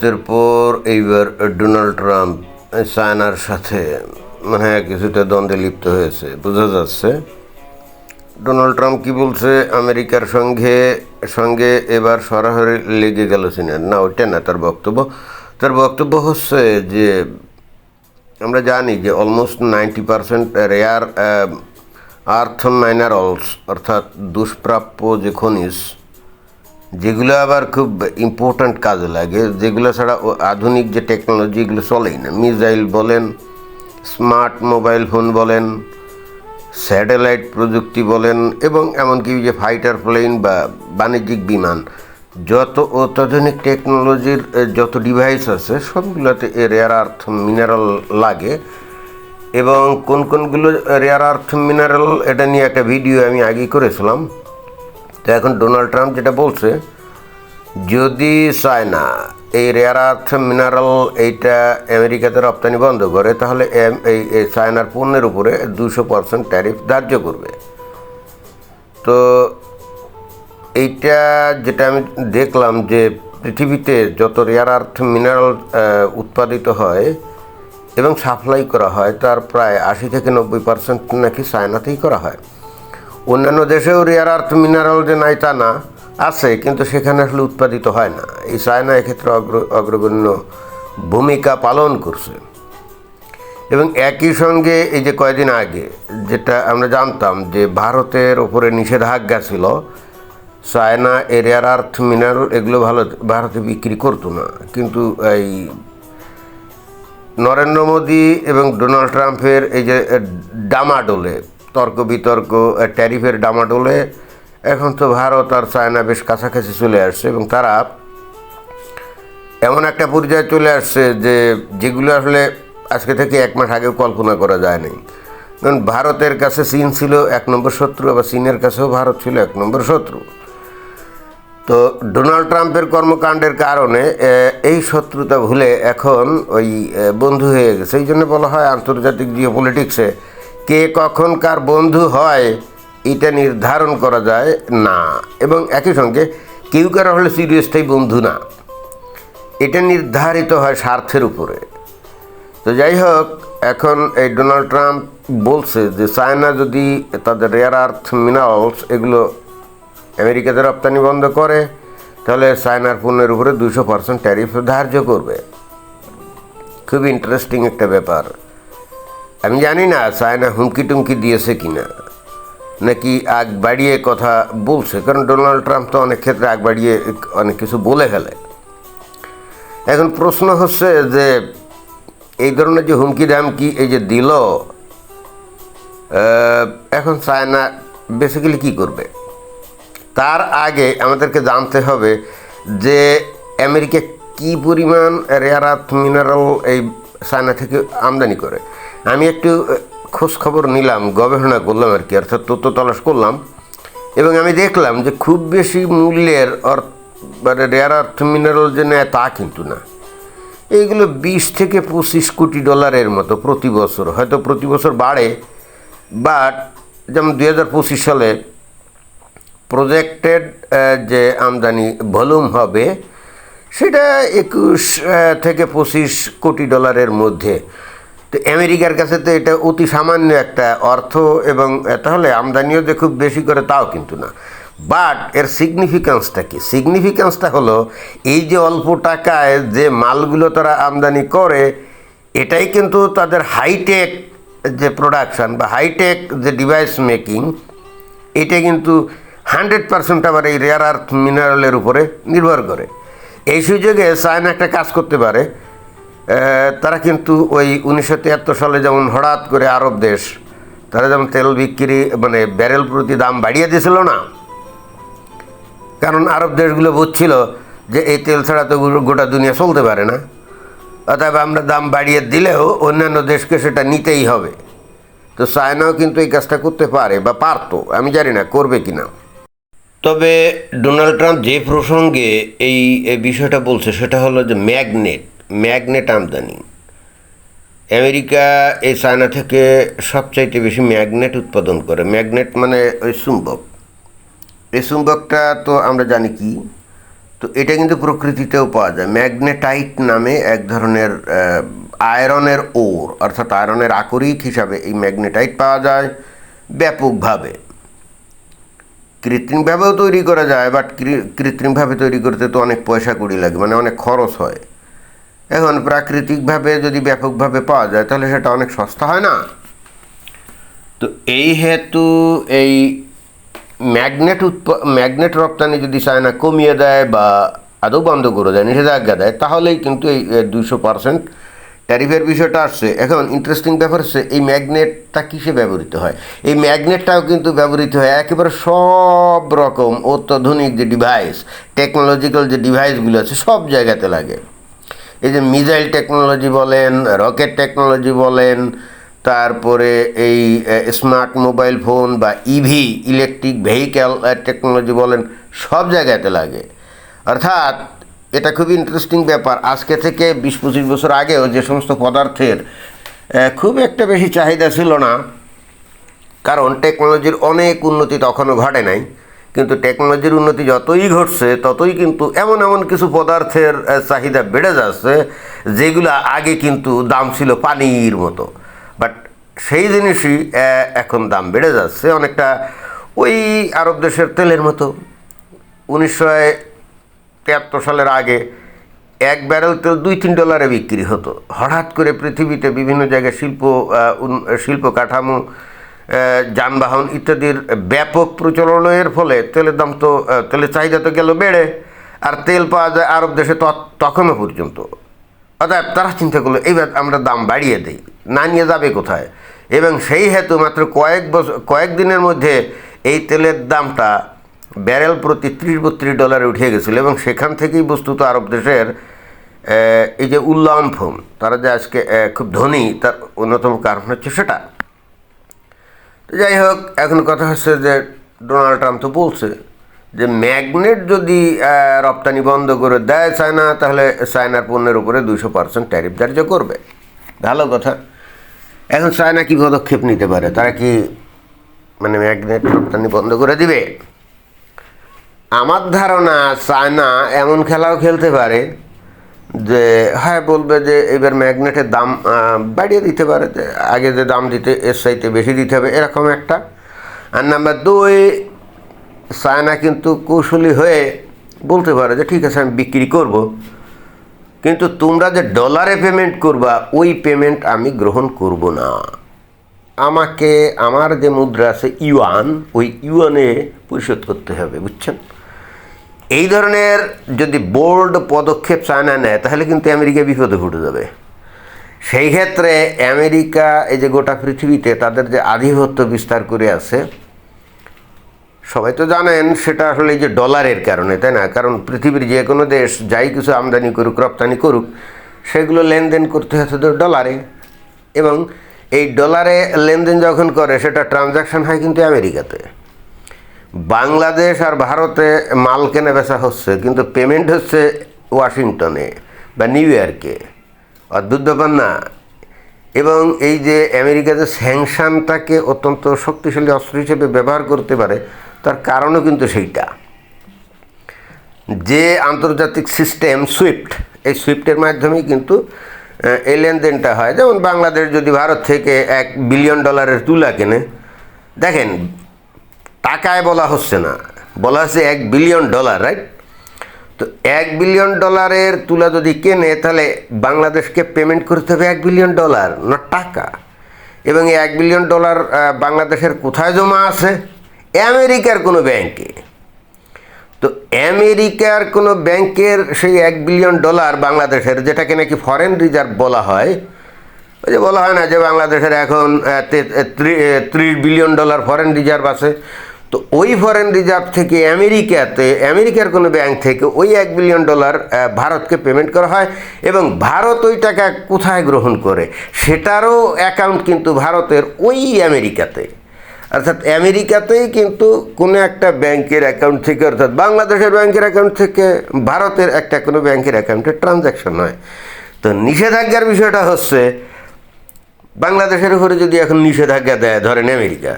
বছর পর এইবার ডোনাল্ড ট্রাম্প চায়নার সাথে মানে কিছুটা দ্বন্দ্বে লিপ্ত হয়েছে, বোঝা যাচ্ছে। ডোনাল্ড ট্রাম্প কি বলছে? আমেরিকার সঙ্গে সঙ্গে এবার সরাসরি লেগে গেল চীনের না, ওইটা না, তার বক্তব্য। তার বক্তব্য হচ্ছে যে, আমরা জানি যে almost ninety percent rare earth minerals অর্থাৎ দুষ্প্রাপ্য যে খনিজ যেগুলো আবার খুব ইম্পর্ট্যান্ট কাজে লাগে, যেগুলো ছাড়া আধুনিক যে টেকনোলজি এগুলো চলেই না। মিসাইল বলেন স্মার্ট মোবাইল ফোন বলেন স্যাটেলাইট প্রযুক্তি বলেন, এবং এমনকি যে ফাইটার প্লেন বা বাণিজ্যিক বিমান, যত অত্যাধুনিক টেকনোলজির যত ডিভাইস আছে, সবগুলোতে রেয়ার আর্থ মিনারেল লাগে। এবং কোন কোনগুলো রেয়ার আর্থ মিনারেল এটা নিয়ে একটা ভিডিও আমি আগেই করেছিলাম। তো এখন ডোনাল্ড ট্রাম্প যেটা বলছে, যদি চায়না এই রেয়ার আর্থ মিনারেল এইটা আমেরিকাতে রপ্তানি বন্ধ করে, তাহলে এই চায়নার পণ্যের উপরে দুশো পার্সেন্ট ট্যারিফ ধার্য করবে। তো এইটা যেটা আমি দেখলাম যে পৃথিবীতে যত রেয়ার আর্থ মিনারেল উৎপাদিত হয় এবং সাপ্লাই করা হয়, তার প্রায় আশি থেকে নব্বই পার্সেন্ট নাকি চায়নাতেই করা হয়। অন্যান্য দেশেও রেয়ার আর্থ মিনারেল যে নাই তা না, আছে, কিন্তু সেখানে আসলে উৎপাদিত হয় না। এই চায়না এক্ষেত্রে অগ্র, অগ্রগণ্য ভূমিকা পালন করছে। এবং একই সঙ্গে এই যে কয়দিন আগে যেটা আমরা জানতাম যে ভারতের ওপরে নিষেধাজ্ঞা ছিল, চায়না এর রেয়ার আর্থ মিনারেল এগুলো ভালো, ভারতে বিক্রি করতো না। কিন্তু এই নরেন্দ্র মোদী এবং ডোনাল্ড ট্রাম্পের এই যে ডামাডোলে তর্ক বিতর্ক ট্যারিফের ডামাডোলে, এখন তো ভারত আর চায়না বেশ কাছাকাছি চলে আসছে এবং তারা এমন একটা পর্যায়ে চলে আসছে যে, যেগুলো আসলে আজকে থেকে এক মাস আগেও কল্পনা করা যায়নি। কারণ ভারতের কাছে চীন ছিল এক নম্বর শত্রু, আবার চীনের কাছেও ভারত ছিল এক নম্বর শত্রু। তো ডোনাল্ড ট্রাম্পের কর্মকাণ্ডের কারণে এই শত্রুতা ভুলে এখন ওই বন্ধু হয়ে গেছে। এই জন্য বলা হয় আন্তর্জাতিক জিও পলিটিক্সে কে কখন কার বন্ধু হয়, এটা নির্ধারণ করা যায় না। এবং একই সঙ্গে কেউ কারও হলে সিরিয়াসটাই বন্ধু না। এটা নির্ধারিত হয় স্বার্থের উপরে। তো যাই হোক, এখন এই ডোনাল্ড ট্রাম্প বলছে যে, চায়না যদি তাদের রেয়ার আর্থ মিনারেলস এগুলো আমেরিকাতে রপ্তানি বন্ধ করে, তাহলে চায়নার পণ্যের উপরে দুশো পার্সেন্ট ট্যারিফ ধার্য করবে। খুব ইন্টারেস্টিং একটা ব্যাপার। আমি জানি না চায়না হুমকি টুমকি দিয়েছে কিনা। নাকি আগ বাড়িয়ে কথা বলছে? কারণ ডোনাল্ড ট্রাম্প তো অনেক ক্ষেত্রে আগ বাড়িয়ে অনেক কিছু বলে ফেলে। এখন প্রশ্ন হচ্ছে যে, এই ধরনের যে হুমকি দাম কি এই যে দিল এখন চায়না বেসিক্যালি কি করবে? তার আগে আমাদেরকে জানতে হবে যে, আমেরিকা কি পরিমাণ রেয়ার আর্থ মিনারেল এই চায়না থেকে আমদানি করে। আমি একটু খোঁজ খবর নিলাম, গবেষণা করলাম আর কি, অর্থাৎ তথ্য তলাশ করলাম, এবং আমি দেখলাম যে খুব বেশি মূল্যের মানে রেয়ার আর্থ মিনারেল যে নেয় তা কিন্তু না। এইগুলো বিশ থেকে পঁচিশ কোটি ডলারের মতো প্রতি বছর, হয়তো প্রতি বছর বাড়ে বাট যেমন দুই হাজার পঁচিশ সালে প্রজেক্টেড যে আমদানি ভলিউম হবে, সেটা একুশ থেকে পঁচিশ কোটি ডলারের মধ্যে। তো আমেরিকার কাছে তো এটা অতি সামান্য একটা অর্থ এবং তাহলে আমদানিও যে খুব বেশি করে তাও কিন্তু না। বাট এর সিগনিফিক্যান্সটা কি? সিগনিফিক্যান্সটা হলো এই যে অল্প টাকায় যে মালগুলো তারা আমদানি করে, এটাই কিন্তু তাদের হাইটেক যে প্রোডাকশান বা হাইটেক যে ডিভাইস মেকিং এটা কিন্তু হান্ড্রেড পার্সেন্ট আবার এই রেয়ার আর্থ মিনারেলের উপরে নির্ভর করে। এই সুযোগে চায়না একটা কাজ করতে পারে। তারা কিন্তু ওই উনিশশো তিয়াত্তর সালে যেমন হঠাৎ করে আরব দেশ, তারা যেমন তেল বিক্রি মানে ব্যারেল প্রতি দাম বাড়িয়ে দিয়েছিল না? কারণ আরব দেশগুলো বুঝছিল যে এই তেল ছাড়া তো গোটা দুনিয়া চলতে পারে না। অতএব আমরা দাম বাড়িয়ে দিলেও অন্যান্য দেশকে সেটা নিতেই হবে। তো চায়নাও কিন্তু এই কাজটা করতে পারে বা পারতো, আমি জানি না, করবে কি না তবে ডোনাল্ড ট্রাম্প যে প্রসঙ্গে এই এই বিষয়টা বলছে, সেটা হলো যে ম্যাগনেট। ম্যাগনেট আমদানি। আমেরিকা এই চায়না থেকে সবচাইতে বেশি ম্যাগনেট উৎপাদন করে। ম্যাগনেট মানে ওই চুম্বক। এই চুম্বকটা তো আমরা জানি কি? তো এটা কিন্তু প্রকৃতিতেও পাওয়া যায়। ম্যাগনেটাইট নামে এক ধরনের আয়রনের ওর, অর্থাৎ আয়রনের আকরিক হিসাবে এই ম্যাগনেটাইট পাওয়া যায় ব্যাপকভাবে। কৃত্রিমভাবেও তৈরি করা যায়, বাট কৃত্রিমভাবে তৈরি করতে তো অনেক পয়সা কুড়ি লাগে মানে অনেক খরচ হয়। এখন প্রাকৃতিকভাবে যদি ব্যাপকভাবে পাওয়া যায়, তাহলে সেটা অনেক সস্তা, হয় না? তো এই হেতু এই ম্যাগনেট উৎপ, ম্যাগনেট রপ্তানি যদি চায়না কমিয়ে দেয় বা আদৌ বন্ধ করে দেয়, নিষেধাজ্ঞা দেয়, তাহলেই কিন্তু এই দুইশো পার্সেন্ট ট্যারিফের বিষয়টা আসছে। এখন ইন্টারেস্টিং ব্যাপার হচ্ছে, এই ম্যাগনেটটা কিসে ব্যবহৃত হয়? এই ম্যাগনেটটাও কিন্তু ব্যবহৃত হয় একেবারে সব রকম অত্যাধুনিক যে ডিভাইস টেকনোলজিক্যাল যে ডিভাইসগুলো আছে, সব জায়গাতে লাগে। এই যে মিজাইল টেকনোলজি বলেন, রকেট টেকনোলজি বলেন, তারপরে এই স্মার্ট মোবাইল ফোন বা ইভি ইলেকট্রিক ভেহিক্যাল টেকনোলজি বলেন, সব জায়গাতে লাগে। অর্থাৎ এটা খুবই ইন্টারেস্টিং ব্যাপার। আজকে থেকে বিশ পঁচিশ বছর আগেও যে সমস্ত পদার্থের খুব একটা বেশি চাহিদা ছিল না, কারণ টেকনোলজির অনেক উন্নতি তখনও ঘটে নাই। কিন্তু টেকনোলজির উন্নতি যতই ঘটছে, ততই কিন্তু এমন এমন কিছু পদার্থের চাহিদা বেড়ে যাচ্ছে, যেগুলো আগে কিন্তু দাম ছিল পানির মতো। বাট সেই জিনিসই এখন দাম বেড়ে যাচ্ছে অনেকটা ওই আরব দেশের তেলের মতো। উনিশশো তিয়াত্তর সালের আগে এক ব্যারেল তেল দুই, তিন ডলারে বিক্রি হতো। হঠাৎ করে পৃথিবীতে বিভিন্ন জায়গায় শিল্প শিল্প কাঠামো যানবাহন ইত্যাদির ব্যাপক প্রচলনের ফলে তেলের দাম তো তেলের চাহিদা তো গেল বেড়ে, আর তেল পাওয়া যায় আরব দেশে তখনও পর্যন্ত। অতএব তারা চিন্তা করল, এইবার আমরা দাম বাড়িয়ে দিই, না নিয়ে যাবে কোথায়? এবং সেই হেতু মাত্র কয়েক বছর কয়েকদিনের মধ্যে এই তেলের দামটা ব্যারেল প্রতি ত্রিশ বত্রিশ ডলারে উঠে গেছিল, এবং সেখান থেকেই বস্তুত আরব দেশের এই যে উল্লাম্ফন, তারা যে আজকে খুব ধনী, তার অন্যতম কারণ হচ্ছে সেটা। যাই হোক, এখন কথা হচ্ছে যে ডোনাল্ড ট্রাম্প তো বলছে যে ম্যাগনেট যদি রপ্তানি বন্ধ করে দেয় চায়না, তাহলে চায়নার পণ্যের উপরে দুশো পার্সেন্ট ট্যারিফ ধার্য করবে। ভালো কথা। এখন চায়না কী পদক্ষেপ নিতে পারে? তারা কি মানে ম্যাগনেট রপ্তানি বন্ধ করে দিবে? আমার ধারণা, চায়না এমন খেলাও খেলতে পারে যে হ্যাঁ বলবে যে এবার ম্যাগনেটের দাম বাড়িয়ে দিতে পারে, যে আগে যে দাম দিতে, এর চাইতে বেশি দিতে হবে, এরকম একটা। আর নাম্বার দুই চায়না কিন্তু কৌশলী হয়ে বলতে পারে যে, ঠিক আছে, আমি বিক্রি করব। কিন্তু তোমরা যে ডলারে পেমেন্ট করবা, ওই পেমেন্ট আমি গ্রহণ করব না। আমাকে, আমার যে মুদ্রা আছে ইউয়ান ওই ইউয়ানে পরিশোধ করতে হবে, বুঝছেন? এই ধরনের যদি বোল্ড পদক্ষেপ চায়না নেয়, তাহলে কিন্তু আমেরিকা বিপদে ঘটে যাবে। সেই ক্ষেত্রে আমেরিকা, এই যে গোটা পৃথিবীতে তাদের যে আধিপত্য বিস্তার করে আছে, সবাই তো জানেন সেটা আসলে এই যে ডলারের কারণে, তাই না? কারণ পৃথিবীর যে কোনো দেশ যাই কিছু আমদানি করুক, রপ্তানি করুক, সেগুলো লেনদেন করতে হচ্ছে তো ডলারে। এবং এই ডলারে লেনদেন যখন করে, সেটা ট্রানজাকশন হয় কিন্তু আমেরিকাতে। বাংলাদেশ আর ভারতে মাল কেনা বেচা হচ্ছে, কিন্তু পেমেন্ট হচ্ছে ওয়াশিংটনে বা নিউ ইয়র্কে। অদ্ভুত ব্যাপার না। এবং এই যে আমেরিকা যে স্যাংশনটাকে অত্যন্ত শক্তিশালী অস্ত্র হিসেবে ব্যবহার করতে পারে, তার কারণও কিন্তু সেইটা। যে আন্তর্জাতিক সিস্টেম সুইফট এই সুইফটের মাধ্যমেই কিন্তু এই লেনদেনটা হয়। যেমন বাংলাদেশ যদি ভারত থেকে এক বিলিয়ন ডলারের তুলা কেনে, দেখেন টাকায় বলা হচ্ছে না। বলা হচ্ছে এক বিলিয়ন ডলার রাইট তো এক বিলিয়ন ডলারের তুলা যদি কেনে, তাহলে বাংলাদেশকে পেমেন্ট করতে হবে এক বিলিয়ন ডলার না টাকা। এবং এই এক বিলিয়ন ডলার বাংলাদেশের কোথায় জমা আছে? আমেরিকার কোনো ব্যাংকে। তো আমেরিকার কোনো ব্যাংকের সেই এক বিলিয়ন ডলার বাংলাদেশের, যেটাকে নাকি ফরেন রিজার্ভ বলা হয়, ওই যে বলা হয় না যে বাংলাদেশের এখন ত্রিশ বিলিয়ন ডলার ফরেন রিজার্ভ আছে। তো ওই ফরেন রিজার্ভ থেকে আমেরিকাতে, আমেরিকার কোনো ব্যাংক থেকে ওই এক বিলিয়ন ডলার ভারতকে পেমেন্ট করা হয় এবং ভারত ওই টাকা কোথায় গ্রহণ করে? সেটারও অ্যাকাউন্ট কিন্তু ভারতের ওই আমেরিকাতে। অর্থাৎ আমেরিকাতেই কিন্তু কোনো একটা ব্যাংকের অ্যাকাউন্ট থেকে, অর্থাৎ বাংলাদেশের ব্যাংকের অ্যাকাউন্ট থেকে ভারতের একটা কোনো ব্যাংকের অ্যাকাউন্টে ট্রানজ্যাকশন হয়। তো নিষেধাজ্ঞার বিষয়টা হচ্ছে, বাংলাদেশের উপরে যদি এখন নিষেধাজ্ঞা দেয়, ধরেন আমেরিকা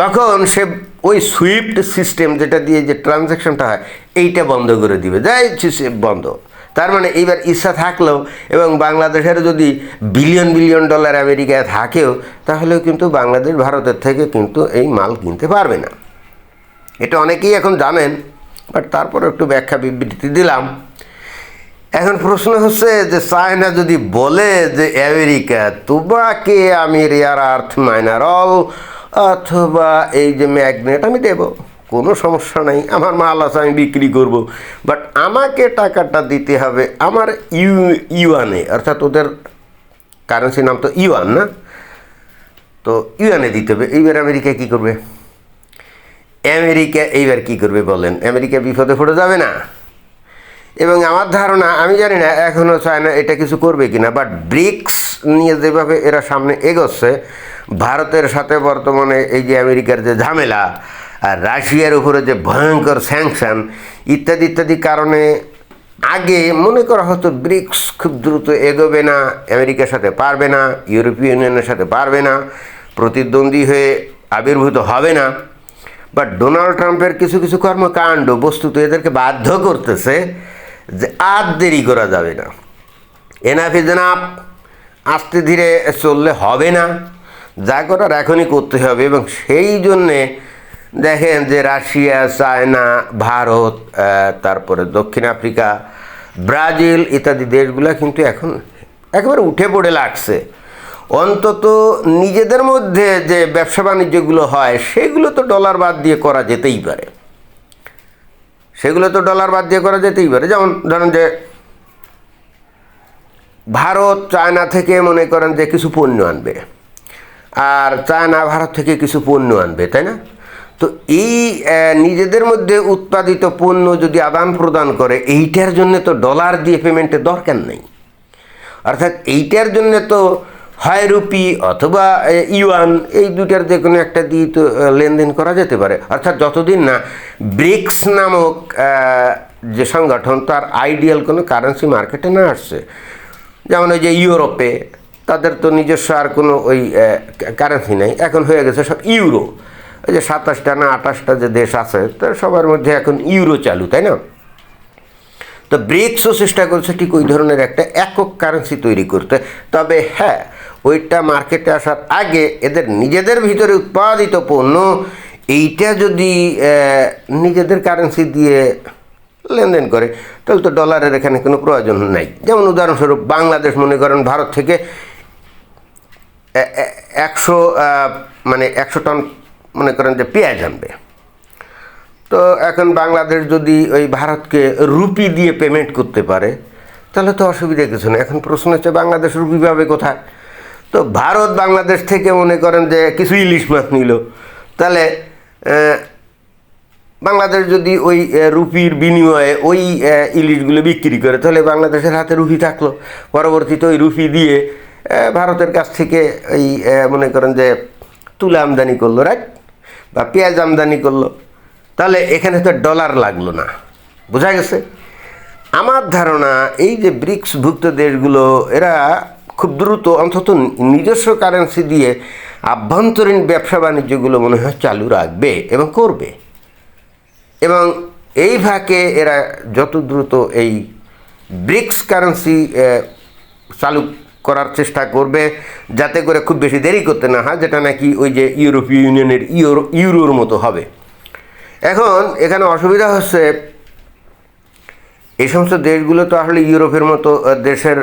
তখন সে ওই সুইফট সিস্টেম যেটা দিয়ে যে ট্রানজ্যাকশনটা হয়, এইটা বন্ধ করে দিবে। যাই বন্ধ। তার মানে এইবার ইচ্ছা থাকলেও এবং বাংলাদেশের যদি বিলিয়ন বিলিয়ন ডলার আমেরিকায় থাকেও, তাহলেও কিন্তু বাংলাদেশ ভারতের থেকে কিন্তু এই মাল কিনতে পারবে না। এটা অনেকেই এখন জানেন, বাট তারপরে একটু ব্যাখ্যা বিবৃতি দিলাম। এখন প্রশ্ন হচ্ছে যে চায়না যদি বলে যে আমেরিকা তোমাকে আমি রেয়ার আর্থ মাইনারল অথবা এই যে ম্যাগনেট আমি দেব, কোনো সমস্যা নাই, আমার মাল আছে, আমি বিক্রি করব। বাট আমাকে টাকাটা দিতে হবে আমার ইউ, ইউয়ানে, অর্থাৎ ওদের কারেন্সির নাম তো ইউয়ান না? তো ইউয়ানে দিতে হবে। এইবার আমেরিকা কী করবে? আমেরিকা, এইবার কি করবে বলেন? আমেরিকা বিপদে পড়ে যাবে না। এবং আমার ধারণা, আমি জানি না এখনও চায়না এটা কিছু করবে কিনা বাট ব্রিক্স নিয়ে যেভাবে এরা সামনে এগোচ্ছে ভারতের সাথে বর্তমানে এই যে আমেরিকার যে ঝামেলা আর রাশিয়ার উপরে যে ভয়ঙ্কর স্যাংশন ইত্যাদি ইত্যাদি কারণে আগে মনে করা হতো ব্রিক্স খুব দ্রুত এগোবে না, আমেরিকার সাথে পারবে না, ইউরোপীয় ইউনিয়নের সাথে পারবে না, প্রতিদ্বন্দ্বী হয়ে আবির্ভূত হবে না। বাট ডোনাল্ড ট্রাম্পের কিছু কিছু কর্মকাণ্ড বস্তুত এদেরকে বাধ্য করতেছে যে আর দেরি করা যাবে না। এনাফ এনাফ আস্তে ধীরে চললে হবে না। যা করার এখনই করতে হবে এবং সেই জন্যে দেখেন যে রাশিয়া, চায়না, ভারত তারপরে দক্ষিণ আফ্রিকা, ব্রাজিল ইত্যাদি দেশগুলো কিন্তু এখন একেবারে উঠে পড়ে লাগছে। অন্তত নিজেদের মধ্যে যে ব্যবসা বাণিজ্যগুলো হয়, সেগুলো তো ডলার বাদ দিয়ে করা যেতেই পারে। সেগুলো তো ডলার বাদ দিয়ে করা যেতেই পারে। যেমন ধরেন যে ভারত, চায়না থেকে মনে করেন যে কিছু পণ্য আনবে। আর চায়না ভারত থেকে কিছু পণ্য আনবে, তাই না? তো এই নিজেদের মধ্যে উৎপাদিত পণ্য যদি আদান প্রদান করে, এইটার জন্য তো ডলার দিয়ে পেমেন্টের দরকার নেই। অর্থাৎ এইটার জন্য তো হয় রুপি অথবা ইউয়ান, এই দুটার যে কোনো একটা দিয়ে তো লেনদেন করা যেতে পারে। অর্থাৎ যতদিন না ব্রিক্স নামক যে সংগঠন, তার আইডিয়াল কোনো কারেন্সি মার্কেটে না আসছে। যেমন ওই যে ইউরোপে তাদের তো নিজস্ব আর কোনো ওই কারেন্সি নেই। এখন হয়ে গেছে সব ইউরো ওই যে সাতাশটা না আঠাশটা যে দেশ আছে, তো সবার মধ্যে এখন ইউরো চালু, তাই না? তো ব্রিক্সও চেষ্টা করছে ঠিক ওই ধরনের একটা একক কারেন্সি তৈরি করতে। তবে হ্যাঁ ওইটা মার্কেটে আসার আগে এদের নিজেদের ভিতরে উৎপাদিত পণ্য, এইটা যদি নিজেদের কারেন্সি দিয়ে লেনদেন করে, তাহলে তো ডলারের এখানে কোনো প্রয়োজন নাই। যেমন উদাহরণস্বরূপ বাংলাদেশ মনে করেন ভারত থেকে একশো মানে একশো টন মনে করেন যে পেঁয়াজ আনবে। তো এখন বাংলাদেশ যদি ওই ভারতকে রুপি দিয়ে পেমেন্ট করতে পারে, তাহলে তো অসুবিধা কিছু না এখন প্রশ্ন হচ্ছে বাংলাদেশ রুপি পাবে কোথায়? তো ভারত বাংলাদেশ থেকে মনে করেন যে কিছু ইলিশ মাছ নিল। তাহলে বাংলাদেশ যদি ওই রুপির বিনিময়ে ওই ইলিশগুলো বিক্রি করে, তাহলে বাংলাদেশের হাতে রুপি থাকল। পরবর্তীতে ওই রুপি দিয়ে ভারতের কাছ থেকে এই মনে করেন যে তুলা আমদানি করল রাইট বা পেঁয়াজ আমদানি করল। তাহলে এখানে তো ডলার লাগল না। বোঝা গেছে? আমার ধারণা এই যে ব্রিক্সভুক্ত দেশগুলো, এরা খুব দ্রুত অন্তত নিজস্ব কারেন্সি দিয়ে আভ্যন্তরীণ ব্যবসা বাণিজ্যগুলো মনে হয় চালু রাখবে এবং করবে। এবং এই ভাগে এরা যত দ্রুত এই ব্রিক্স কারেন্সি চালু করার চেষ্টা করবে, যাতে করে খুব বেশি দেরি করতে না হয়, যেটা নাকি ওই যে ইউরোপীয় ইউনিয়নের ইউরো, ইউরোর মতো হবে। এখন এখানে অসুবিধা হচ্ছে এই সমস্ত দেশগুলো তো আসলে ইউরোপের মতো দেশের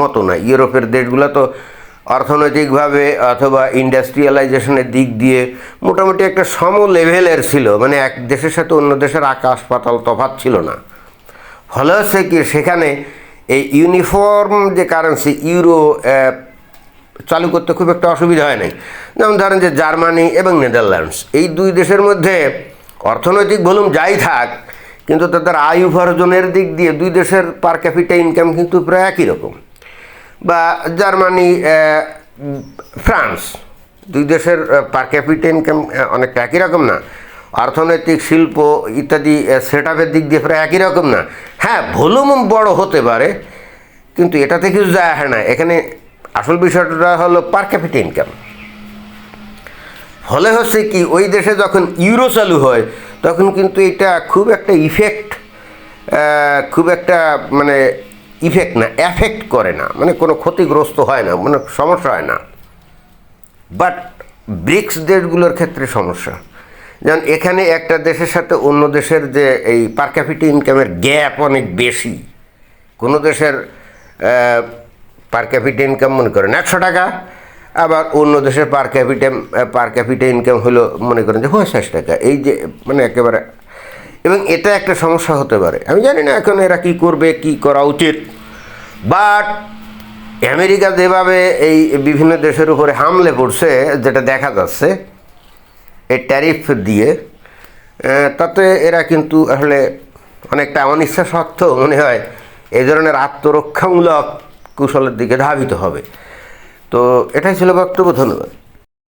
মতো না ইউরোপের দেশগুলো তো অর্থনৈতিকভাবে অথবা ইন্ডাস্ট্রিয়ালাইজেশনের দিক দিয়ে মোটামুটি একটা সম লেভেলের ছিল মানে এক দেশের সাথে অন্য দেশের আকাশ পাতাল তফাত ছিল না। ফলে হচ্ছে কি, সেখানে এই ইউনিফর্ম যে কারেন্সি ইউরো চালু করতে খুব একটা অসুবিধা হয় নাই। যেমন ধরেন যে জার্মানি এবং নেদারল্যান্ডস, এই দুই দেশের মধ্যে অর্থনৈতিক ভলুম যাই থাক, কিন্তু তাদের আয় উপার্জনের দিক দিয়ে দুই দেশের পার ক্যাপিটা ইনকাম কিন্তু প্রায় একই রকম। বা জার্মানি ফ্রান্স, দুই দেশের পার ক্যাপিটা ইনকাম অনেকটা একই রকম না। অর্থনৈতিক শিল্প ইত্যাদি সেট আপের দিক দিয়ে প্রায় একই রকম না। হ্যাঁ ভলুম বড় হতে পারে, কিন্তু এটাতে কিছু যায় আসে না। এখানে আসল বিষয়টা হলো পার ক্যাপিটা ইনকাম ফলে হচ্ছে কি, ওই দেশে যখন ইউরো চালু হয়, তখন কিন্তু এটা খুব একটা ইফেক্ট খুব একটা মানে ইফেক্ট না এফেক্ট করে না। মানে কোনো ক্ষতিগ্রস্ত হয় না মানে সমস্যা হয় না। বাট ব্রিক্স দেশগুলোর ক্ষেত্রে সমস্যা। যেমন এখানে একটা দেশের সাথে অন্য দেশের যে এই পার ক্যাপিটা ইনকামের গ্যাপ অনেক বেশি। কোনো দেশের পার ক্যাপিটা ইনকাম মনে করেন একশো টাকা, আবার অন্য দেশের per capita per capita income হলো মনে করেন যে পঞ্চাশ টাকা। এই যে মানে একেবারে, এবং এটা একটা সমস্যা হতে পারে। আমি জানি না এখন এরা কি করবে, কি করা উচিত। বাট আমেরিকা যেভাবে এই বিভিন্ন দেশের উপরে হামলে পড়ছে, যেটা দেখা যাচ্ছে এই ট্যারিফ দিয়ে তাতে এরা কিন্তু আসলে অনেকটা অনিচ্ছা সত্ত্বেও মনে হয় এই ধরনের আত্মরক্ষামূলক কৌশলের দিকে ধাবিত হবে। তো এটাই ছিল বক্তব্য, ধন্যবাদ।